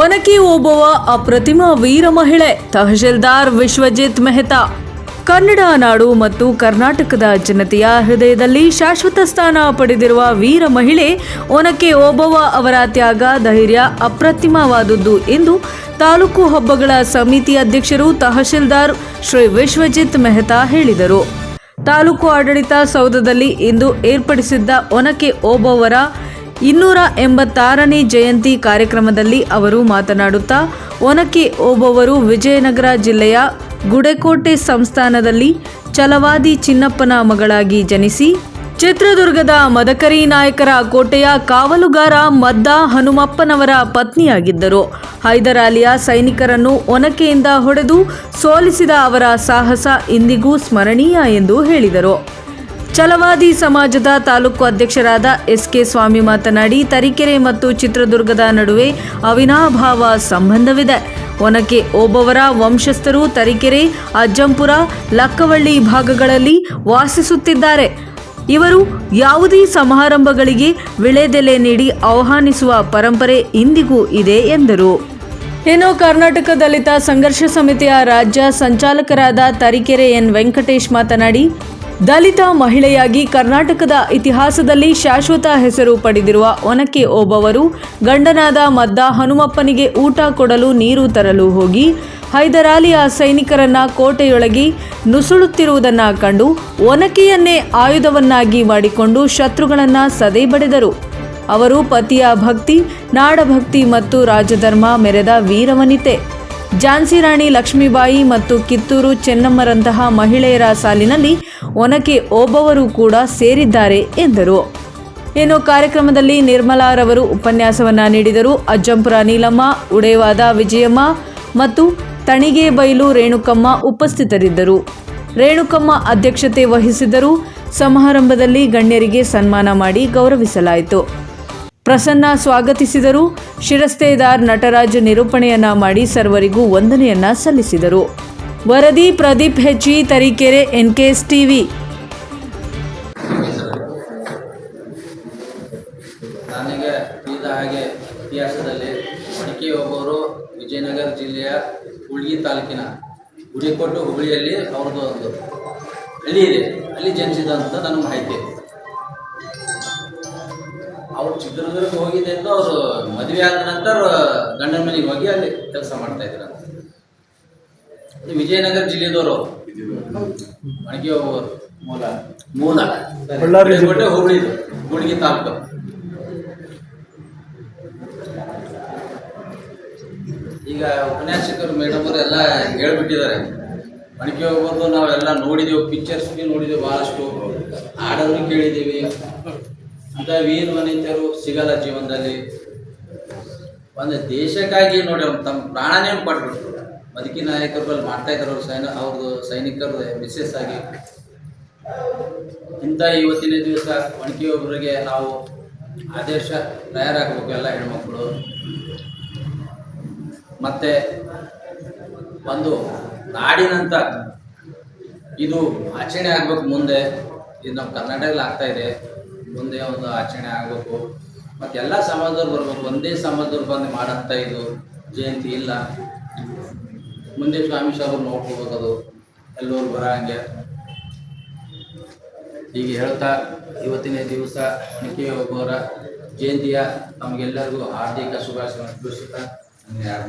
ಒನಕೆ ಓಬವ್ವ ಅಪ್ರತಿಮ ವೀರ ಮಹಿಳೆ, ತಹಶೀಲ್ದಾರ್ ವಿಶ್ವಜಿತ್ ಮೆಹ್ತಾ. ಕನ್ನಡ ನಾಡು ಮತ್ತು ಕರ್ನಾಟಕದ ಜನತೆಯ ಹೃದಯದಲ್ಲಿ ಶಾಶ್ವತ ಸ್ಥಾನ ಪಡೆದಿರುವ ವೀರ ಮಹಿಳೆ ಒನಕೆ ಓಬವ್ವ ಅವರ ತ್ಯಾಗ, ಧೈರ್ಯ ಅಪ್ರತಿಮವಾದುದು ಎಂದು ತಾಲೂಕು ಹಬ್ಬಗಳ ಸಮಿತಿ ಅಧ್ಯಕ್ಷರು ತಹಶೀಲ್ದಾರ್ ಶ್ರೀ ವಿಶ್ವಜಿತ್ ಮೆಹ್ತಾ ಹೇಳಿದರು. ತಾಲೂಕು ಆಡಳಿತ ಸೌಧದಲ್ಲಿ ಇಂದು ಏರ್ಪಡಿಸಿದ್ದ ಒನಕೆ ಓಬವ್ವರ ಇನ್ನೂರ ಎಂಬತ್ತಾರನೇ ಜಯಂತಿ ಕಾರ್ಯಕ್ರಮದಲ್ಲಿ ಅವರು ಮಾತನಾಡುತ್ತಾ, ಒನಕೆ ಓಬವರು ವಿಜಯನಗರ ಜಿಲ್ಲೆಯ ಗುಡೆಕೋಟೆ ಸಂಸ್ಥಾನದಲ್ಲಿ ಛಲವಾದಿ ಚಿನ್ನಪ್ಪನ ಮಗಳಾಗಿ ಜನಿಸಿ, ಚಿತ್ರದುರ್ಗದ ಮದಕರಿ ನಾಯಕರ ಕೋಟೆಯ ಕಾವಲುಗಾರ ಮದ್ದ ಹನುಮಪ್ಪನವರ ಪತ್ನಿಯಾಗಿದ್ದರು. ಹೈದರಾಲಿಯ ಸೈನಿಕರನ್ನು ಒನಕೆಯಿಂದ ಹೊಡೆದು ಸೋಲಿಸಿದ ಅವರ ಸಾಹಸ ಇಂದಿಗೂ ಸ್ಮರಣೀಯ ಎಂದು ಹೇಳಿದರು. ಛಲವಾದಿ ಸಮಾಜದ ತಾಲೂಕು ಅಧ್ಯಕ್ಷರಾದ ಎಸ್ ಕೆ ಸ್ವಾಮಿ ಮಾತನಾಡಿ, ತರೀಕೆರೆ ಮತ್ತು ಚಿತ್ರದುರ್ಗದ ನಡುವೆ ಅವಿನಾಭಾವ ಸಂಬಂಧವಿದೆ. ಒನಕೆ ಓಬವರ ವಂಶಸ್ಥರು ತರೀಕೆರೆ, ಅಜ್ಜಂಪುರ, ಲಕ್ಕವಳ್ಳಿ ಭಾಗಗಳಲ್ಲಿ ವಾಸಿಸುತ್ತಿದ್ದಾರೆ. ಇವರು ಯಾವುದೇ ಸಮಾರಂಭಗಳಿಗೆ ವಿಳೆದೆಲೆ ನೀಡಿ ಆಹ್ವಾನಿಸುವ ಪರಂಪರೆ ಇಂದಿಗೂ ಇದೆ ಎಂದರು. ಇನ್ನು ಕರ್ನಾಟಕ ದಲಿತ ಸಂಘರ್ಷ ಸಮಿತಿಯ ರಾಜ್ಯ ಸಂಚಾಲಕರಾದ ತರೀಕೆರೆ ಎನ್ ವೆಂಕಟೇಶ್ ಮಾತನಾಡಿ ದಲಿತ ಮಹಿಳೆಯಾಗಿ ಕರ್ನಾಟಕದ ಇತಿಹಾಸದಲ್ಲಿ ಶಾಶ್ವತ ಹೆಸರು ಪಡೆದಿರುವ ಒನಕೆ ಓಬವರು ಗಂಡನಾದ ಮದ್ದ ಹನುಮಪ್ಪನಿಗೆ ಊಟ ಕೊಡಲು ನೀರು ತರಲು ಹೋಗಿ ಹೈದರಾಲಿಯ ಸೈನಿಕರನ್ನ ಕೋಟೆಯೊಳಗೆ ನುಸುಳುತ್ತಿರುವುದನ್ನು ಕಂಡು ಒನಕೆಯನ್ನೇ ಆಯುಧವನ್ನಾಗಿ ಮಾಡಿಕೊಂಡು ಶತ್ರುಗಳನ್ನು ಸದೆ ಬಡಿದರು. ಅವರು ಪತಿಯ ಭಕ್ತಿ, ನಾಡಭಕ್ತಿ ಮತ್ತು ರಾಜಧರ್ಮ ಮೆರೆದ ವೀರವನಿತೆ. ಝಾನ್ಸಿ ರಾಣಿ ಲಕ್ಷ್ಮೀಬಾಯಿ ಮತ್ತು ಕಿತ್ತೂರು ಚೆನ್ನಮ್ಮರಂತಹ ಮಹಿಳೆಯರ ಸಾಲಿನಲ್ಲಿ ಒನಕೆ ಓಬವರು ಕೂಡ ಸೇರಿದ್ದಾರೆ ಎಂದರು. ಇನ್ನು ಕಾರ್ಯಕ್ರಮದಲ್ಲಿ ನಿರ್ಮಲಾರವರು ಉಪನ್ಯಾಸವನ್ನ ನೀಡಿದರು. ಅಜ್ಜಂಪುರ ನೀಲಮ್ಮ ಉಡೇವಾದ ವಿಜಯಮ್ಮ ಮತ್ತು ತಣಿಗೆ ಬೈಲು ರೇಣುಕಮ್ಮ ಉಪಸ್ಥಿತರಿದ್ದರು. ರೇಣುಕಮ್ಮ ಅಧ್ಯಕ್ಷತೆ ವಹಿಸಿದರು ಸಮಾರಂಭದಲ್ಲಿ ಗಣ್ಯರಿಗೆ ಸನ್ಮಾನ ಮಾಡಿ ಗೌರವಿಸಲಾಯಿತು. ಪ್ರಸನ್ನ ಸ್ವಾಗತಿಸಿದರು. ಶಿರಸ್ತೇದಾರ್ ನಟರಾಜ್ ನಿರೂಪಣೆಯನ್ನ ಮಾಡಿ ಸರ್ವರಿಗೂ ವಂದನೆಯನ್ನ ಸಲ್ಲಿಸಿದರು. ವರದಿ ಪ್ರದೀಪ್ ಹೆಚ್ಚಿ ತರೀಕೆರೆ, ಎನ್ಕೆಎಸ್ ಟಿವಿ. ನನಗೆ ತಿಳಿದ ಹಾಗೆ ಇತಿಹಾಸದಲ್ಲಿ ಮಡಿಕೆ ಒಬ್ಬರು ವಿಜಯನಗರ ಜಿಲ್ಲೆಯ ಹುಳ್ಗಿ ತಾಲೂಕಿನ ಗುಡಿಕೊಟ್ಟು ಹುಬ್ಳಿಯಲ್ಲಿ ಅವ್ರದ್ದು ಒಂದು ಹಳ್ಳಿ ಇದೆ. ಅಲ್ಲಿ ಜನಿಸಿದಂತ ನನಗೆ ಮಾಹಿತಿ. ಅವ್ರು ಚಿತ್ರದುರ್ಗ ಅಂತ ಅವರು ಮದುವೆ ಆದ ನಂತರ ಗಂಡನ ಮನೆಗೆ ಹೋಗಿ ಅಲ್ಲಿ ಕೆಲಸ ಮಾಡ್ತಾ ಇದ್ರು. ಇದು ವಿಜಯನಗರ ಜಿಲ್ಲೆದವರು. ಮಡಿಕೆ ಹೋಗೋರು ಮೂಲ. ಮೂಲ. ಬಳ್ಳಾರಿ ಹುಬ್ಳಿದು ಗುಡ್ಗಿ ತಾಲೂಕು. ಈಗ ಉಪನ್ಯಾಸಕರು ಮೇಡಮ್ ಅವರು ಎಲ್ಲ ಹೇಳ್ಬಿಟ್ಟಿದ್ದಾರೆ. ಮಡಿಕೆ ಹೋಗೋದು ನಾವೆಲ್ಲ ನೋಡಿದೆವು ಪಿಕ್ಚರ್ಸ್ ನೋಡಿದೀವಿ ನೋಡಿದೆವು ಭಾಳಷ್ಟು ಹಾಡನ್ನು ಕೇಳಿದ್ದೀವಿ. ಅಂತ ವೀರ ವನಿತರು ಸಿಗಲ್ಲ ಜೀವನದಲ್ಲಿ ಒಂದು ದೇಶಕ್ಕಾಗಿ ನೋಡಿ ಅವ್ರು ತಮ್ಮ ಪ್ರಾಣನೇ ಪಟ್ಬಿಟ್ರು ಬದುಕಿ ನಾಯಕರು ಮಾಡ್ತಾ ಇದ್ದಾರೆ ಅವ್ರು ಸೈನ, ಅವ್ರದ್ದು ಸೈನಿಕರು ಮಿಸ್ಸಸ್ ಆಗಿ. ಇಂಥ ಇವತ್ತಿನ ದಿವಸ ಒಣಗಿಯೊಬ್ಬರಿಗೆ ನಾವು ಆದೇಶ ತಯಾರಾಗಬೇಕು ಎಲ್ಲ ಹೆಣ್ಮಕ್ಳು. ಮತ್ತೆ ಒಂದು ನಾಡಿನಂತ ಇದು ಆಚರಣೆ ಆಗ್ಬೇಕು ಮುಂದೆ. ಇದು ನಮ್ಮ ಕರ್ನಾಟಕದಲ್ಲಿ ಆಗ್ತಾ ಇದೆ. ಒಂದೇ ಒಂದು ಆಚರಣೆ ಆಗ್ಬೇಕು. ಮತ್ತೆ ಎಲ್ಲ ಸಮಾಜದವ್ರು ಬರ್ಬೇಕು. ಒಂದೇ ಸಮಾಜದವ್ರು ಬಂದು ಮಾಡಂತ ಇದು ಜಯಂತಿ ಇಲ್ಲ. ಮುಂದೆ ಸ್ವಾಮಿ ಸಾಹೇಬ್ರು ನೋಡ್ಕೋಬೇಕದು. ಎಲ್ಲರೂ ಬರೋಂಗೆ. ಹೀಗೆ ಹೇಳ್ತಾ ಇವತ್ತಿನ ದಿವಸ ಮಿಕ್ಕಿ ಒಬ್ಬರ ಜಯಂತಿಯ ನಮಗೆಲ್ಲರಿಗೂ ಹಾರ್ದಿಕ ಶುಭಾಶಯ ತಿಳಿಸುತ್ತಾ ಯಾರು